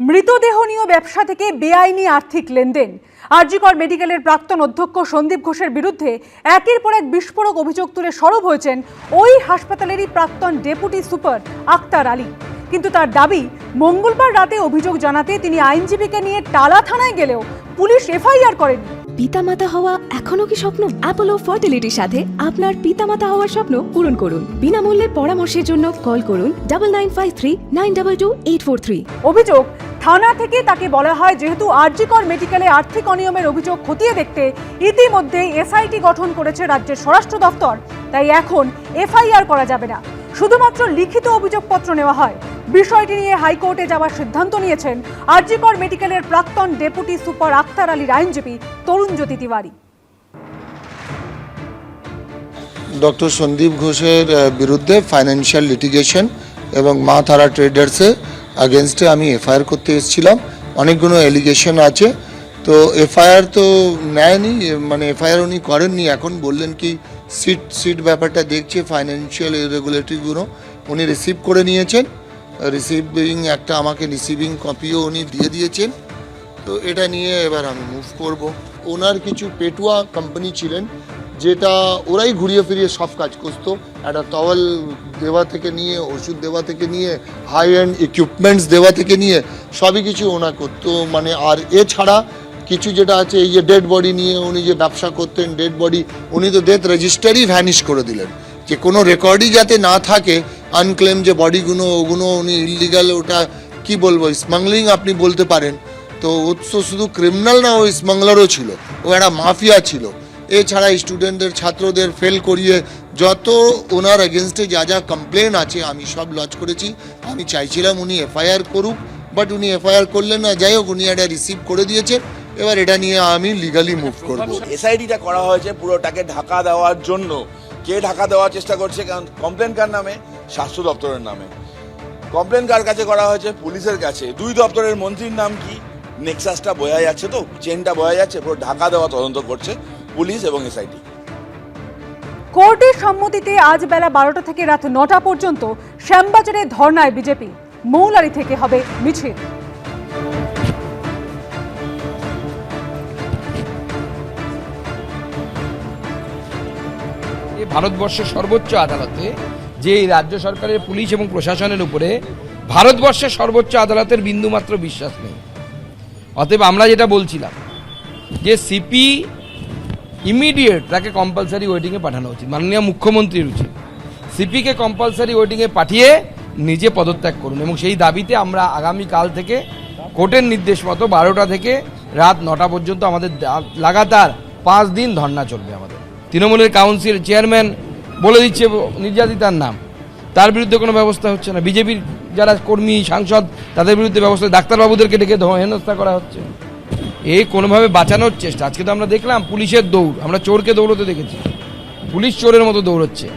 মৃতদেহ নিয়ে ব্যবসা থেকে বেআইনি আর্থিক লেনদেন। আরজিকর মেডিকেলের প্রাক্তন অধ্যক্ষ সন্দীপ ঘোষের বিরুদ্ধে একের পর এক বিস্ফোরক অভিযোগ তুলে সরব হয়েছেন ওই হাসপাতালেরই প্রাক্তন ডেপুটি সুপার আক্তার আলী। কিন্তু তার দাবি মঙ্গলবার রাতে অভিযোগ জানাতে তিনি আইনজীবীকে নিয়ে টালা থানায় গেলেও পুলিশ এফআইআর করেনি। পিতামাতা হওয়া এখনও কি স্বপ্ন? অ্যাপোলো ফার্টিলিটির সাথে আপনার পিতামাতা হওয়ার স্বপ্ন পূরণ করুন। বিনামূল্যে পরামর্শের জন্য কল করুন double nine five three nine double two eight four three অভিযোগ থানা থেকে তাকে বলা হয়, যেহেতু আরজিকর মেডিকেলে আর্থিক অনিয়মের অভিযোগ খতিয়ে দেখতে ইতিমধ্যে এসআইটি গঠন করেছে রাজ্যের স্বরাষ্ট্র দফতর তাই এখন এফআইআর করা যাবে না। শুধুমাত্র লিখিত অভিযোগপত্র নেওয়া হয়। বিষয়টি নিয়ে হাইকোর্টে যাওয়ার সিদ্ধান্ত নিয়েছেন আরজিকর মেডিকেলের প্রাক্তন ডেপুটি সুপার আক্তার আলীর আইনজীবী তরুণ জ্যোতি তিওয়ারি। ডক্টর সন্দীপ ঘোষের বিরুদ্ধে ফাইন্যান্সিয়াল লিটিগেশন এবং মা তারা ট্রেডার্সে আগেনস্টে আমি এফআইআর করতে এসেছিলাম। অনেকগুলো এলিগেশন আছে। তো এফআইআর তো নেয়নি মানে এফআইআর উনি করেননি, এখন বললেন কি সিট সিট ব্যাপারটা দেখছে ফাইন্যান্সিয়াল রেগুলেটরিগুলো উনি রিসিভ করে নিয়েছেন। রিসিভিং একটা আমাকে রিসিভিং কপিও উনি দিয়ে দিয়েছেন। তো এটা নিয়ে এবার আমি মুভ করব। ওনার কিছু পেটুয়া কোম্পানি ছিলেন যেটা ওরাই ঘুরিয়ে ফিরিয়ে সব কাজ করতো। একটা টাওয়াল দেওয়া থেকে নিয়ে, ওষুধ দেওয়া থেকে নিয়ে হাই অ্যান্ড ইকুইপমেন্টস দেওয়া থেকে নিয়ে, সবই কিছু ওনা করতো। মানে আর এছাড়া কিছু যেটা আছে, এই যে ডেড বডি নিয়ে উনি যে ব্যবসা করতেন ডেড বডি উনি তো ডেথ রেজিস্টারই ভ্যানিশ করে দিলেন। যে কোনো রেকর্ডই যাতে না থাকে আনক্লেম যে বডিগুলো ওগুলো উনি ইলিগাল ওটা কি বলব স্মাগলিং আপনি বলতে পারেন। তো ও তো শুধু ক্রিমিনাল না, ও স্মাগলারও ছিল। ও একটা মাফিয়া ছিল। এছাড়া স্টুডেন্টদের ছাত্রদের ফেল করিয়ে যত ওনার এগেনস্টে যা যা কমপ্লেন আছে, আমি সব লজ করেছি। আমি চাইছিলাম উনি এফআইআর করুক বাট উনি এফআইআর করলেন না। যাই হোক, উনি এটা রিসিভ করে দিয়েছেন এবার এটা নিয়ে আমি লিগালি মুভ করব। এসআইডিটা করা হয়েছে পুরোটাকে ঢাকা দেওয়ার জন্য। কে ঢাকা দেওয়ার চেষ্টা করছে? কারণ কমপ্লেন কার নামে? স্বাস্থ্য দপ্তরের নামে। কমপ্লেন কার কাছে করা হয়েছে? পুলিশের কাছে। দুই দপ্তরের মন্ত্রীর নাম কি? নেক্সাসটা বোঝা যাচ্ছে তো? চেনটা বোঝা যাচ্ছে? পুরো ঢাকা দেওয়া তদন্ত করছে। পুলিশ এবং এসআইটি কোর্টের সম্মতিতে আজ বেলা বারোটা থেকে রাত নটা পর্যন্ত শ্যামবাজারে ধর্নায় বিজেপি। মৌলারি থেকে হবে মিছিল। ভারতবর্ষের সর্বোচ্চ আদালতে যে এই রাজ্য সরকারের পুলিশ এবং প্রশাসনের উপরে ভারতবর্ষের সর্বোচ্চ আদালতের বিন্দুমাত্র বিশ্বাস নেই। অতএব আমরা যেটা বলছিলাম যে সিপি ইমিডিয়েট তাকে কম্পালসারি ওয়েটিংয়ে পাঠানো উচিত। মাননীয় মুখ্যমন্ত্রীর উচিত সিপিকে কম্পালসারি ওয়েটিংয়ে পাঠিয়ে নিজে পদত্যাগ করুন এবং সেই দাবিতে আমরা আগামী কাল থেকে কোর্টের নির্দেশ মতো বারোটা থেকে রাত নটা পর্যন্ত আমাদের লাগাতার পাঁচ দিন ধর্না চলবে আমাদের। তৃণমূলের কাউন্সিল চেয়ারম্যান বলে দিচ্ছে নির্যাতিতার নাম। তার বিরুদ্ধে কোনো ব্যবস্থা হচ্ছে না। বিজেপির যারা কর্মী, সাংসদ, তাদের বিরুদ্ধে ব্যবস্থা ডাক্তারবাবুদেরকে ডেকে হেনস্থা করা হচ্ছে। এই কোনোভাবে বাঁচানোর চেষ্টা। আজকে তো আমরা দেখলাম পুলিশের দৌড়। আমরা চোরকে দৌড়তে দেখেছি। পুলিশ চোরের মতো দৌড়চ্ছে।